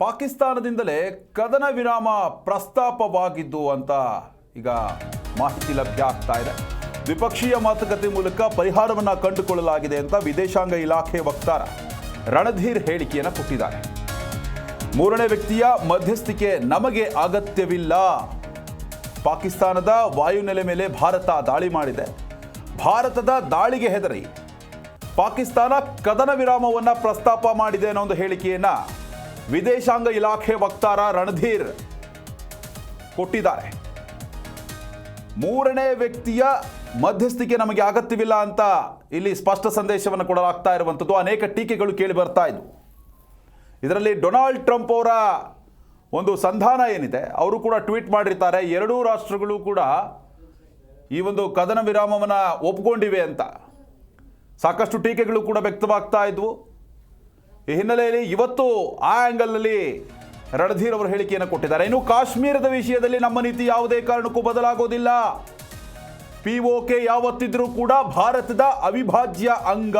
ಪಾಕಿಸ್ತಾನದಿಂದಲೇ ಕದನ ವಿರಾಮ ಪ್ರಸ್ತಾಪವಾಗಿದ್ದು ಅಂತ ಈಗ ಮಾಹಿತಿ ಲಭ್ಯ ಆಗ್ತಾ ಇದೆ. ದ್ವಿಪಕ್ಷೀಯ ಮಾತುಕತೆ ಮೂಲಕ ಪರಿಹಾರವನ್ನು ಕಂಡುಕೊಳ್ಳಲಾಗಿದೆ ಅಂತ ವಿದೇಶಾಂಗ ಇಲಾಖೆ ವಕ್ತಾರ ರಣಧೀರ್ ಹೇಳಿಕೆಯನ್ನು ಕೊಟ್ಟಿದ್ದಾರೆ. ಮೂರನೇ ವ್ಯಕ್ತಿಯ ಮಧ್ಯಸ್ಥಿಕೆ ನಮಗೆ ಅಗತ್ಯವಿಲ್ಲ. ಪಾಕಿಸ್ತಾನದ ವಾಯುನೆಲೆ ಮೇಲೆ ಭಾರತ ದಾಳಿ ಮಾಡಿದೆ. ಭಾರತದ ದಾಳಿಗೆ ಹೆದರಿ ಪಾಕಿಸ್ತಾನ ಕದನ ವಿರಾಮವನ್ನು ಪ್ರಸ್ತಾಪ ಮಾಡಿದೆ ಅನ್ನೋ ಒಂದು ಹೇಳಿಕೆಯನ್ನ ವಿದೇಶಾಂಗ ಇಲಾಖೆ ವಕ್ತಾರ ರಣಧೀರ್ ಕೊಟ್ಟಿದ್ದಾರೆ. ಮೂರನೇ ವ್ಯಕ್ತಿಯ ಮಧ್ಯಸ್ಥಿಕೆ ನಮಗೆ ಅಗತ್ಯವಿಲ್ಲ ಅಂತ ಇಲ್ಲಿ ಸ್ಪಷ್ಟ ಸಂದೇಶವನ್ನು ಕೊಡಲಾಗ್ತಾ ಇರುವಂಥದ್ದು. ಅನೇಕ ಟೀಕೆಗಳು ಕೇಳಿ ಬರ್ತಾ ಇದ್ವು. ಇದರಲ್ಲಿ ಡೊನಾಲ್ಡ್ ಟ್ರಂಪ್ ಅವರ ಒಂದು ಸಂಧಾನ ಏನಿದೆ, ಅವರು ಕೂಡ ಟ್ವೀಟ್ ಮಾಡಿರ್ತಾರೆ. ಎರಡೂ ರಾಷ್ಟ್ರಗಳು ಕೂಡ ಈ ಒಂದು ಕದನ ವಿರಾಮವನ್ನು ಒಪ್ಕೊಂಡಿವೆ ಅಂತ. ಸಾಕಷ್ಟು ಟೀಕೆಗಳು ಕೂಡ ವ್ಯಕ್ತವಾಗ್ತಾ ಇದ್ವು. ಈ ಹಿನ್ನೆಲೆಯಲ್ಲಿ ಇವತ್ತು ಆ ಆ್ಯಂಗಲ್ನಲ್ಲಿ ರಣಧೀರ್ ಅವರು ಹೇಳಿಕೆಯನ್ನು ಕೊಟ್ಟಿದ್ದಾರೆ. ಇನ್ನು ಕಾಶ್ಮೀರದ ವಿಷಯದಲ್ಲಿ ನಮ್ಮ ನೀತಿ ಯಾವುದೇ ಕಾರಣಕ್ಕೂ ಬದಲಾಗೋದಿಲ್ಲ. ಪಿ ಕೆ ಯಾವತ್ತಿದ್ರೂ ಕೂಡ ಭಾರತದ ಅವಿಭಾಜ್ಯ ಅಂಗ.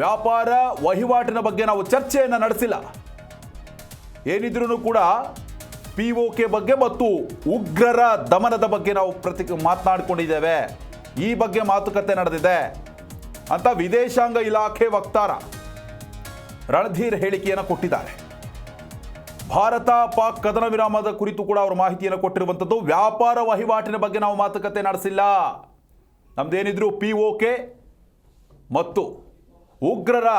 ವ್ಯಾಪಾರ ವಹಿವಾಟಿನ ಬಗ್ಗೆ ನಾವು ಚರ್ಚೆಯನ್ನು ನಡೆಸಿಲ್ಲ. ಏನಿದ್ರೂ ಕೂಡ ಪಿ ಕೆ ಬಗ್ಗೆ ಮತ್ತು ಉಗ್ರರ ದಮನದ ಬಗ್ಗೆ ನಾವು ಪ್ರತಿ ಮಾತನಾಡಿಕೊಂಡಿದ್ದೇವೆ. ಈ ಬಗ್ಗೆ ಮಾತುಕತೆ ನಡೆದಿದೆ. ಅಂತ ವಿದೇಶಾಂಗ ಇಲಾಖೆ ವಕ್ತಾರ ರಣಧೀರ್ ಹೇಳಿಕೆಯನ್ನು ಕೊಟ್ಟಿದ್ದಾರೆ. ಭಾರತ ಪಾಕ್ ಕದನ ವಿರಾಮದ ಕುರಿತು ಕೂಡ ಅವರು ಮಾಹಿತಿಯನ್ನು ಕೊಟ್ಟಿರುವಂಥದ್ದು ವ್ಯಾಪಾರ ವಹಿವಾಟಿನ ಬಗ್ಗೆ ನಾವು ಮಾತುಕತೆ ನಡೆಸಿಲ್ಲ. ನಮ್ದೇನಿದ್ರು ಪಿ ಕೆ ಮತ್ತು ಉಗ್ರರ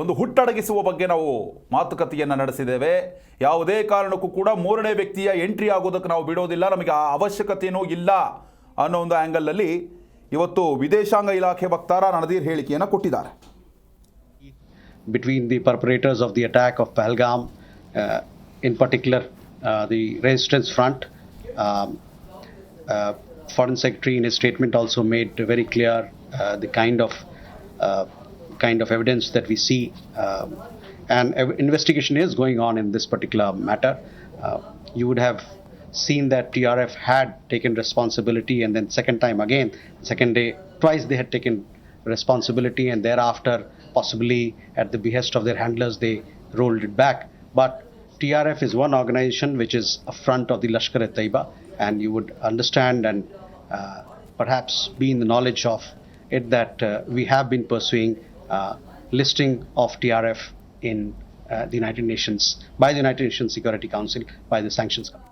ಒಂದು ಹುಟ್ಟಡಗಿಸುವ ಬಗ್ಗೆ ನಾವು ಮಾತುಕತೆಯನ್ನು ನಡೆಸಿದ್ದೇವೆ. ಯಾವುದೇ ಕಾರಣಕ್ಕೂ ಕೂಡ ಮೂರನೇ ವ್ಯಕ್ತಿಯ ಎಂಟ್ರಿ ಆಗೋದಕ್ಕೆ ನಾವು ಬಿಡೋದಿಲ್ಲ, ನಮಗೆ ಆ ಅವಶ್ಯಕತೆಯೂ ಇಲ್ಲ ಅನ್ನೋ ಒಂದು ಆ್ಯಂಗಲ್ನಲ್ಲಿ ಇವತ್ತು ವಿದೇಶಾಂಗ ಇಲಾಖೆ ವಕ್ತಾರ ರಣಧೀರ್ ಹೇಳಿಕೆಯನ್ನು ಕೊಟ್ಟಿದ್ದಾರೆ. Between the perpetrators of the attack of Pahalgam, uh, in particular uh, the Resistance Front. Um, uh, Foreign Secretary in his statement also made very clear uh, the kind of uh, kind of evidence that we see, um, and investigation is going on in this particular matter. Uh, you would have seen that TRF had taken responsibility, and then second time again, second day, twice they had taken responsibility, and thereafter, possibly at the behest of their handlers, they rolled it back. But TRF is one organization which is a front of the Lashkar e Taiba, and you would understand and uh, perhaps be in the knowledge of it that uh, we have been pursuing uh, listing of TRF in uh, the United Nations by the United Nations Security Council by the Sanctions Committee.